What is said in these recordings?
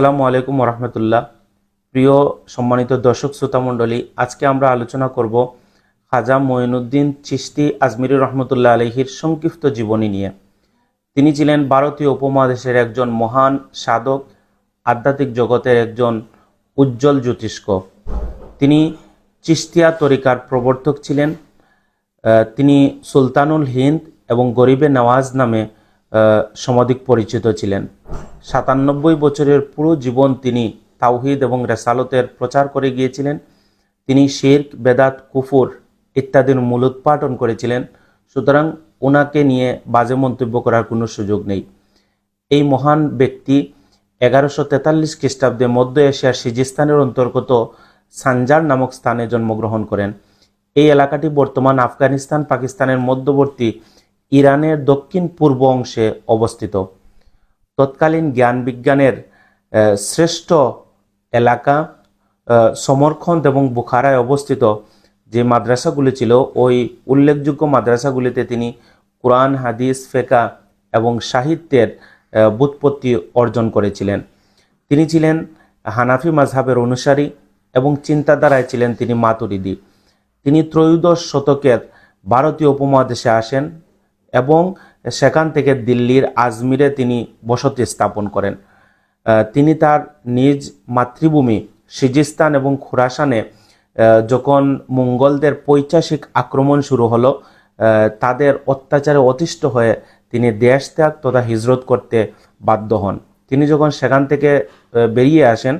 আসসালামু আলাইকুম রহমতুল্লাহ প্রিয় সম্মানিত দর্শক শ্রোতা মণ্ডলী, আজকে আমরা আলোচনা করব খাজা মঈনুদ্দিন চিশতি আজমিরি রহমতুল্লাহ আলহির সংক্ষিপ্ত জীবনী নিয়ে। তিনি ছিলেন ভারতীয় উপমহাদেশের একজন মহান সাধক, আধ্যাত্মিক জগতের একজন উজ্জ্বল জ্যোতিষ্ক। তিনি চিস্তিয়া তরিকার প্রবর্তক ছিলেন তিনি সুলতানুল হিন্দ এবং গরিবে নওয়াজ নামে সমধিক পরিচিত ছিলেন। সাতানব্বই বছরের পুরো জীবন তিনি তাওহিদ এবং রেসালতের প্রচার করে গিয়েছিলেন। তিনি শির্ক, বেদাত, কুফুর ইত্যাদির মূলোৎপাটন করেছিলেন। সুতরাং ওনাকে নিয়ে বাজে মন্তব্য করার কোনো সুযোগ নেই। এই মহান ব্যক্তি এগারোশো তেতাল্লিশ খ্রিস্টাব্দে মধ্য এশিয়ার সিজিস্তানের অন্তর্গত সানজার নামক স্থানে জন্মগ্রহণ করেন। এই এলাকাটি বর্তমান আফগানিস্তান, পাকিস্তানের মধ্যবর্তী ইরানের দক্ষিণ পূর্ব অংশে অবস্থিত। তৎকালীন জ্ঞান বিজ্ঞানের শ্রেষ্ঠ এলাকা সমরখন্দ এবং বুখারায় অবস্থিত যে মাদ্রাসাগুলি ছিল ওই উল্লেখযোগ্য মাদ্রাসাগুলিতে তিনি কোরআন হাদিস ফেকা এবং সাহিত্যের আহ, ব্যুৎপত্তি অর্জন করেছিলেন। তিনি ছিলেন হানাফি মাঝহাবের অনুসারী এবং চিন্তাধারায় ছিলেন তিনি মাতুরিদি। তিনি ত্রয়োদশ শতকের ভারতীয় উপমহাদেশে আসেন এবং সেখান থেকে দিল্লির আজমিরে তিনি বসতি স্থাপন করেন। তিনি তার নিজ মাতৃভূমি সিজিস্তান এবং খুরাসানে যখন মঙ্গলদের পৈচাসিক আক্রমণ শুরু হলো তাদের অত্যাচারে অতিষ্ঠ হয়ে তিনি দেশ ত্যাগ তথা হিজরত করতে বাধ্য হন। তিনি যখন সেখান থেকে বেরিয়ে আসেন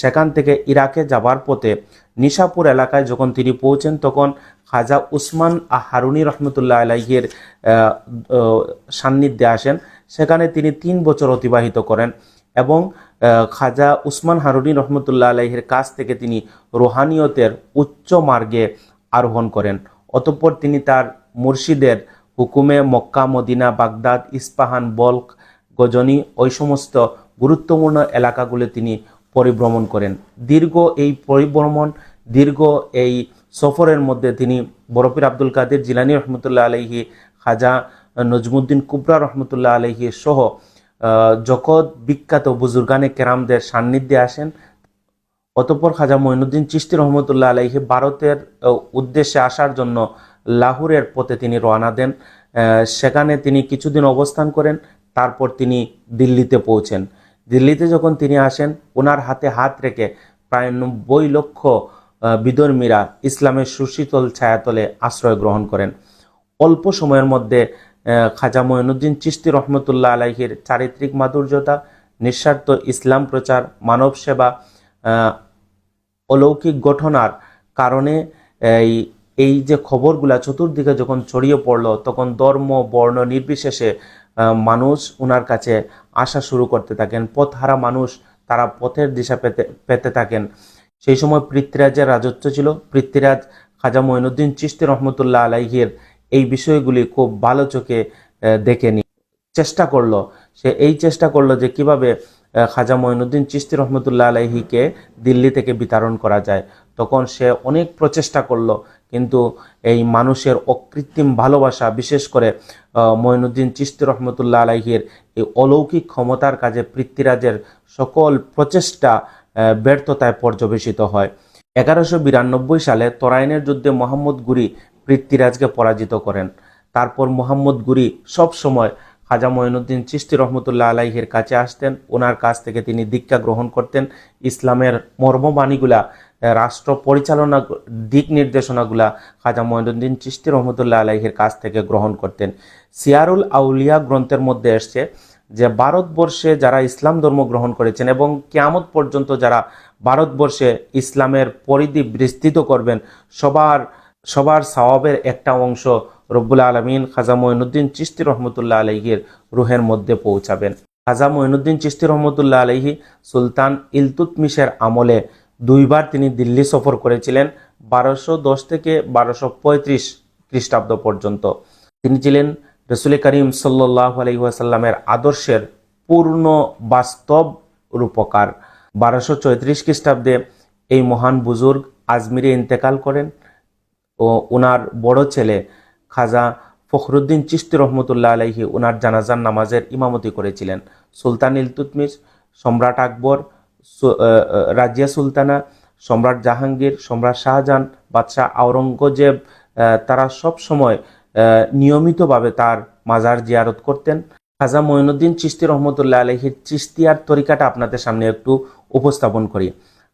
সেখান থেকে ইরাকে যাবার পথে নিশাপুর এলাকায় যখন তিনি পৌঁছেন, তখন খাজা উসমান হারুনি রহমতুল্লাহ আহ, সান্নিধ্যে আসেন। সেখানে তিনি তিন বছর অতিবাহিত করেন এবং খাজা উসমান হারুনি রহমতুল্লাহ আলাইহের কাছ থেকে তিনি রোহানিয়তের উচ্চ মার্গে আরোহণ করেন। অতঃপর তিনি তার মুর্শিদের হুকুমে Mecca Medina Baghdad Isfahan Balkh Ghazni ওই সমস্ত গুরুত্বপূর্ণ এলাকাগুলো তিনি পরিভ্রমণ করেন। দীর্ঘ এই পরিভ্রমণ দীর্ঘ এই সফরের মধ্যে তিনি বরফির আব্দুল কাদের জিলানি রহমতুল্লাহ আলহি খাজা নজমুদ্দিন কুবরা রহমতুল্লাহ আলহি সহ জগৎ বিখ্যাত বুজুর্গানে কেরামদের সান্নিধ্যে আসেন। অতপর খাজা মঈনুদ্দিন চিস্তি রহমতুল্লাহ আলাইহি ভারতের উদ্দেশ্যে আসার জন্য লাহোরের পথে তিনি রওনা দেন। সেখানে তিনি কিছুদিন অবস্থান করেন, তারপর তিনি দিল্লিতে পৌঁছেন। দিল্লিতে যখন তিনি আসেন, ওনার হাতে হাত রেখে প্রায় নব্বই লক্ষ বিধর্মীরা ইসলামের সুশীতল ছায়াতলে আশ্রয় গ্রহণ করেন। অল্প সময়ের মধ্যে খাজা মঈনুদ্দিন চিস্তি রহমতুল্লাহ আলাইহির চারিত্রিক মাধুর্যতা, নিঃস্বার্থ ইসলাম প্রচার, মানব সেবা অলৌকিক ঘটনার কারণে এই এই যে খবরগুলা চতুর্দিকে যখন ছড়িয়ে পড়ল, তখন ধর্ম, বর্ণ নির্বিশেষে মানুষ ওনার কাছে আসা শুরু করতে থাকেন। পথহারা মানুষ তারা পথের দিশা পেতে পেতে থাকেন। সেই সময় পৃথ্বীরাজের রাজত্ব ছিল। পৃথ্বীরাজ খাজা মঈনুদ্দিন চিস্তি রহমতুল্লাহ আলাইহির এই বিষয়গুলি খুব ভালো চোখে দেখেনি চেষ্টা করল। সে এই চেষ্টা করল যে কীভাবে খাজা মঈনুদ্দিন চিস্তি রহমতুল্লাহ আলাইহিকে দিল্লি থেকে বিতরণ করা যায়। তখন সে অনেক প্রচেষ্টা করল, কিন্তু এই মানুষের অকৃত্রিম ভালোবাসা, বিশেষ করে মঈনুদ্দিন চিস্তি রহমতুল্লাহ আলাইহির এই অলৌকিক ক্ষমতার কাজে পৃথ্বীরাজের সকল প্রচেষ্টা ব্যর্থতায় পর্যবেসিত হয়। এগারোশো বিরানব্বই সালে তরাইনের যুদ্ধে মোহাম্মদ গুরি পৃথ্বীরাজকে পরাজিত করেন। তারপর মোহাম্মদ গুরি সব সময় খাজা মঈনুদ্দিন চিস্তি রহমতুল্লাহ আলাইহের কাছে আসতেন। ওনার কাছ থেকে তিনি দীক্ষা গ্রহণ করতেন। ইসলামের মর্মবাণীগুলা রাষ্ট্র পরিচালনা দিক নির্দেশনাগুলা খাজা মঈনুদ্দিন চিস্তি রহমতুল্লাহ আলাইহির কাছ থেকে গ্রহণ করতেন। সিয়ারুল আউলিয়া গ্রন্থের মধ্যে এসছে যে ভারতবর্ষে যারা ইসলাম ধর্ম গ্রহণ করেছেন এবং কিয়ামত পর্যন্ত যারা ভারতবর্ষে ইসলামের পরিধি বিস্তৃত করবেন, সবার সবার সওয়াবের একটা অংশ রব্বুল আলমিন খাজা মঈনুদ্দিন চিস্তি রহমতুল্লাহ আলহির রুহের মধ্যে পৌঁছাবেন। খাজা মঈনুদ্দিন চিস্তি রহমতুল্লাহ আলহি সুলতান ইলতুতমিশের আমলে দুইবার তিনি দিল্লি সফর করেছিলেন, বারোশো দশ থেকে বারোশো পঁয়ত্রিশ খ্রিস্টাব্দ পর্যন্ত। তিনি ছিলেন রসুল করিম সাল্লাহ আলহিহাসাল্লামের আদর্শের পূর্ণ বাস্তব রূপকার। বারোশো চৌত্রিশ খ্রিস্টাব্দে এই মহান বুজুর্গ আজমিরে ইন্তেকাল করেন ও ওনার বড় ছেলে খাজা ফখরুদ্দিন চিস্তি রহমতুল্লাহ আলাইহি ওনার জানাজার নামাজের ইমামতি করেছিলেন। সুলতান ইলতুতমিস সম্রাট আকবর রাজিয়া সুলতানা, সম্রাট জাহাঙ্গীর, সম্রাট শাহজাহান, বাদশাহ আওরঙ্গজেব তারা সব সময় নিয়মিতভাবে তার মাজার জিয়ারত করতেন। খাজা মঈনুদ্দিন চিস্তি রহমতুল্লাহ আলহির চিস্তিয়ার তরিকাটা আপনাদের সামনে একটু উপস্থাপন করি।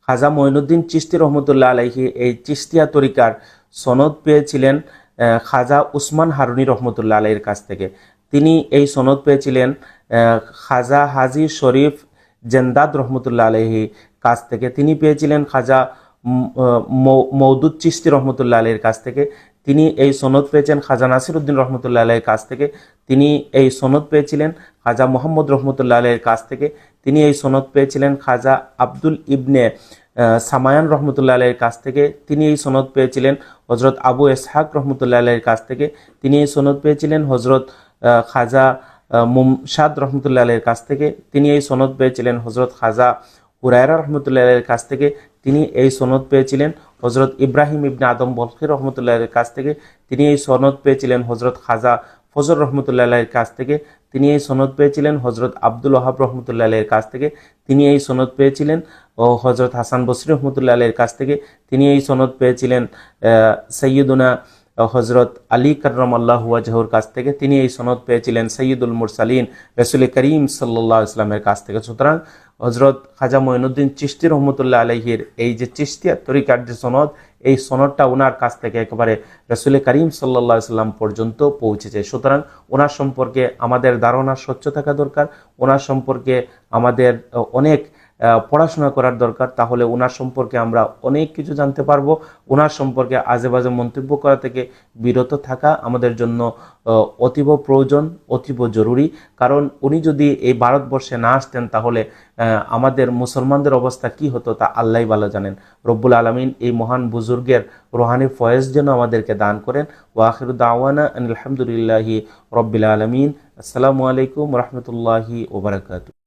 খাজা মঈনুদ্দিন চিস্তি রহমতুল্লাহ আলহি এই চিস্তিয়া তরিকার সনদ পেয়েছিলেন খাজা উসমান হারুনি রহমতুল্লাহ আলহির কাছ থেকে। তিনি এই সনদ পেয়েছিলেন খাজা হাজি শরীফ জেন্দাদ রহমতুল্লাহ আলহি কাছ থেকে। তিনি পেয়েছিলেন খাজা মৌদুদ চিস্তি রহমতুল্লাহ আলহির কাছ থেকে। তিনি এই সনদ পেয়েছেন খাজা নাসির উদ্দিন রহমতুল্লাহ আলহের কাছ থেকে। তিনি এই সনদ পেয়েছিলেন খাজা মোহাম্মদ রহমতুল্লাহ আলহের কাছ থেকে। তিনি এই সনদ পেয়েছিলেন খাজা আব্দুল ইবনে সামায়ান রহমতুল্লাহ আলহের কাছ থেকে। তিনি এই সনদ পেয়েছিলেন হজরত আবু এসহাক রহমতুল্লাহ আলহের কাছ থেকে। তিনি এই সনদ পেয়েছিলেন হজরত খাজা মুমসাদ রহমতুল্লাহ আলহের কাছ থেকে। তিনি এই সনদ পেয়েছিলেন হজরত খাজা হুরায়রা রহমতুল্লাহ আলহের কাছ থেকে। তিনি এই সনদ পেয়েছিলেন হজরত ইব্রাহিম ইবনে আদম বলখি রহমতুল্লাহ আলহের কাছ থেকে। তিনি এই সনদ পেয়েছিলেন হজরত খাজা ফজর রহমতুল্লাহ আলহের কাছ থেকে। তিনি এই সনদ পেয়েছিলেন হজরত আব্দুল ওহাব রহমতুল্লাহ আলহের কাছ থেকে। তিনি এই সনদ পেয়েছিলেন, ও হজরত হাসান বসরি রহমতুল্লাহ আলহের কাছ থেকে। তিনি এই সনদ পেয়েছিলেন সৈয়দুনা হজরত আলী করম আল্লাহ ওয়াজহুর কাছ থেকে। তিনি এই সনদ পেয়েছিলেন সৈয়দুল মুরসালিন, রসুল করিম সাল্লাহ ইসলামের কাছ থেকে। সুতরাং হজরত খাজা মঈনুদ্দিন চিস্তি রহমতুল্লাহ আলহির এই যে চিস্তিয়া তরিকার যে সনদ, এই সনদটা ওনার কাছ থেকে একেবারে রসুল করিম সাল্লা সাল্লাম পর্যন্ত পৌঁছেছে। সুতরাং ওনার সম্পর্কে আমাদের ধারণা স্বচ্ছ থাকা দরকার। ওনার সম্পর্কে আমাদের অনেক পড়াশোনা করার দরকার, তাহলে ওনার সম্পর্কে আমরা অনেক কিছু জানতে পারব। ওনার সম্পর্কে আজে বাজে মন্তব্য করা থেকে বিরত থাকা আমাদের জন্য অতীব প্রয়োজন, অতীব জরুরি। কারণ উনি যদি এই ভারতবর্ষে না আসতেন, তাহলে আমাদের মুসলমানদের অবস্থা কি হতো তা আল্লাহ ভালো জানেন। রব্বুল আলমিন এই মহান বুজুর্গের রোহানি ফয়েজ যেন আমাদেরকে দান করেন। ওয়াখির দাওয়ানা আলহামদুলিল্লাহি রব্বিল আলমিন। আসসালামু আলাইকুম রহমতুল্লাহি ওবরাকাতু